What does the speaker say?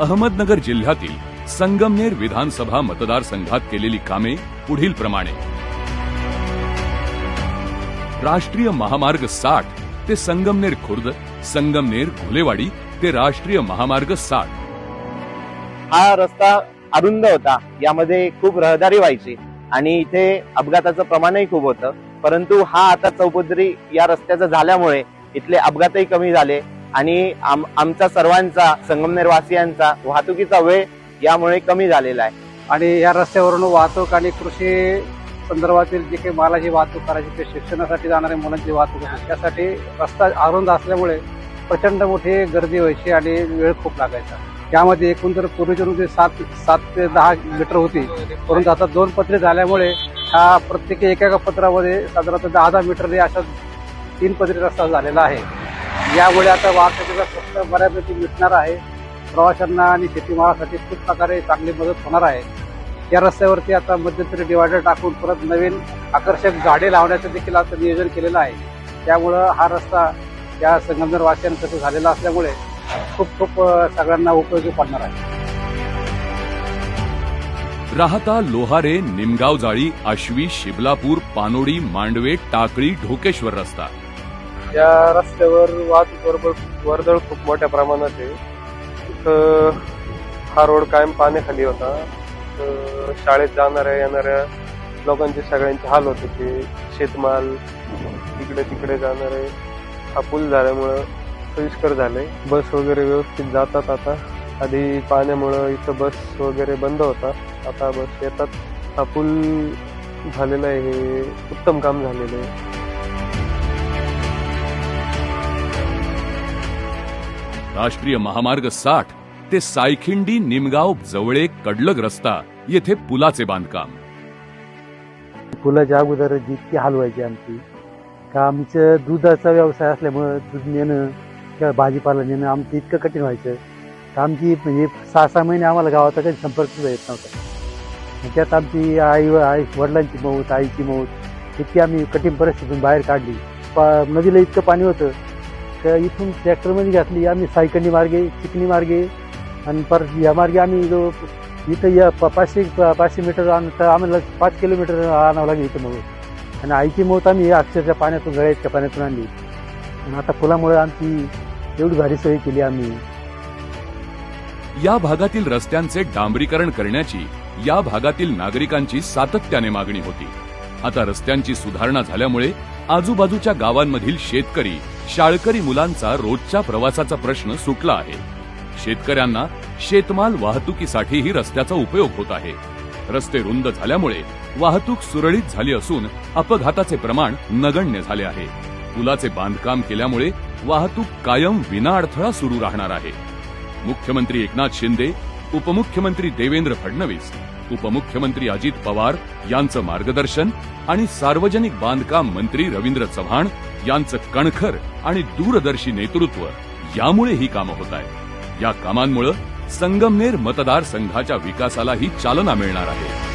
अहमदनगर जिल्ह्यातील संगमनेर विधानसभा मतदारसंघात केलेली कामे पुढील प्रमाणे. राष्ट्रीय महामार्ग साठ ते संगमनेर खुर्द संगमनेर घुलेवाडी ते राष्ट्रीय महामार्ग साठ. हा रस्ता अरुंद होता. यामध्ये खूप रहदारी व्हायची आणि इथे अपघाताचं प्रमाणही खूप होतं. परंतु हा आता चौपदरी या रस्त्याचा झाल्यामुळे इथले अपघातही कमी झाले. आणि आम- आमचा सर्वांचा संगमनेर वासियांचा वाहतुकीचा वेळ यामुळे कमी झालेला आहे. आणि या रस्त्यावरून वाहतूक आणि कृषी संदर्भातील जे काही मालाची वाहतूक करायची ते शिक्षणासाठी जाणाऱ्या मुलांची वाहतूक त्यासाठी रस्ता अरुंद असल्यामुळे प्रचंड मोठी गर्दी व्हायची आणि वेळ खूप लागायचा. यामध्ये एकूण तर पूर्वीच्या सात सात ते दहा मीटर होती. परंतु आता दोन पत्रे झाल्यामुळे हा प्रत्येकी एका पत्रामध्ये साधारणतः दहा दहा मीटर अशा तीन पत्रे रस्ता झालेला आहे. यामुळे आता वाहतुकीचा प्रश्न बऱ्यापैकी मिटणार आहे. प्रवाशांना आणि शेतीमालासाठी खूप प्रकारे चांगली मदत होणार आहे. या रस्त्यावरती आता मध्यंतरी डिवायडर टाकून परत नवीन आकर्षक झाडे लावण्याचं देखील आता नियोजन केलेलं आहे. त्यामुळं हा रस्ता या संगमनेर वासियांसाठी झालेला असल्यामुळे खूप खूप सगळ्यांना उपयोगी पडणार आहे. राहता लोहारे निमगाव जाळी आश्वी शिबलापूर पानोडी मांडवे टाकळी ढोकेश्वर रस्ता. या रस्त्यावर वाहतूक बरोबर वर्दळ खूप मोठ्या प्रमाणात आहे. तिथं हा रोड कायम पाण्याखाली होता. शाळेत जाणाऱ्या येणाऱ्या लोकांचे सगळ्यांचे हाल होत होते. शेतमाल इकडे तिकडे जाणारे. हा पूल झाल्यामुळं सोयीस्कर झाले. बस वगैरे व्यवस्थित जातात आता. आधी पाण्यामुळं इथं बस वगैरे बंद होता. आता बस येतात. हा पूल झालेला आहे. हे उत्तम काम झालेलं आहे. राष्ट्रीय महामार्ग साठ ते सायखिंडी निमगाव जवळे कडलग रस्ता येथे पुलाचे बांधकाम. पुलाच्या अगोदर जितकी हाल व्हायची आमची का आमचं दुधाचा व्यवसाय असल्यामुळं दूध नेणं किंवा भाजीपाला नेणं आमचं इतकं कठीण व्हायचं. का आमची म्हणजे सहा सहा महिने आम्हाला गावाचा काही संपर्क सुद्धा येत नव्हता. त्यात आमची आई व आई वडिलांची मौत आईची मौत इतकी आम्ही कठीण परिस्थितीतून बाहेर काढली. पा नदीला इतकं पाणी होतं तर इथून ट्रॅक्टरमध्ये घातली आम्ही सायकली मार्गे चिकणी मार्गे आणि परत या मार्गे आम्ही जो इथं या प- पाचशे प- पाचशे मीटर अंतर आम्हाला पाच किलोमीटर आणावं लागेल इथं मग. आणि आईची मौत आम्ही अक्षरशः पाण्यातून गळ्याच्या पाण्यातून आणली. आणि आता पुलामुळे आमची एवढी भारी सोय केली आम्ही. या भागातील रस्त्यांचे डांबरीकरण करण्याची या भागातील नागरिकांची सातत्याने मागणी होती. आता रस्त्यांची सुधारणा झाल्यामुळे आजूबाजूच्या गावांमधील शेतकरी शाळकरी मुलांचा रोजच्या प्रवासाचा प्रश्न सुटला आहे. शेतकऱ्यांना शेतमाल वाहतुकीसाठीही रस्त्याचा उपयोग होत आहे. रस्ते रुंद झाल्यामुळे वाहतूक सुरळीत झाली असून अपघाताचे प्रमाण नगण्य झाले आहे. पुलाचे बांधकाम केल्यामुळे वाहतूक कायम विनाअडथळा सुरू राहणार आहे. मुख्यमंत्री एकनाथ शिंदे उपमुख्यमंत्री देवेंद्र फडणवीस उपमुख्यमंत्री अजित पवार यांचं मार्गदर्शन आणि सार्वजनिक बांधकाम मंत्री रवींद्र चव्हाण यांचं कणखर आणि दूरदर्शी नेतृत्व यामुळे ही कामं होत आहेत. या कामांमुळे संगमनेर मतदारसंघाच्या विकासालाही चालना मिळणार आहे.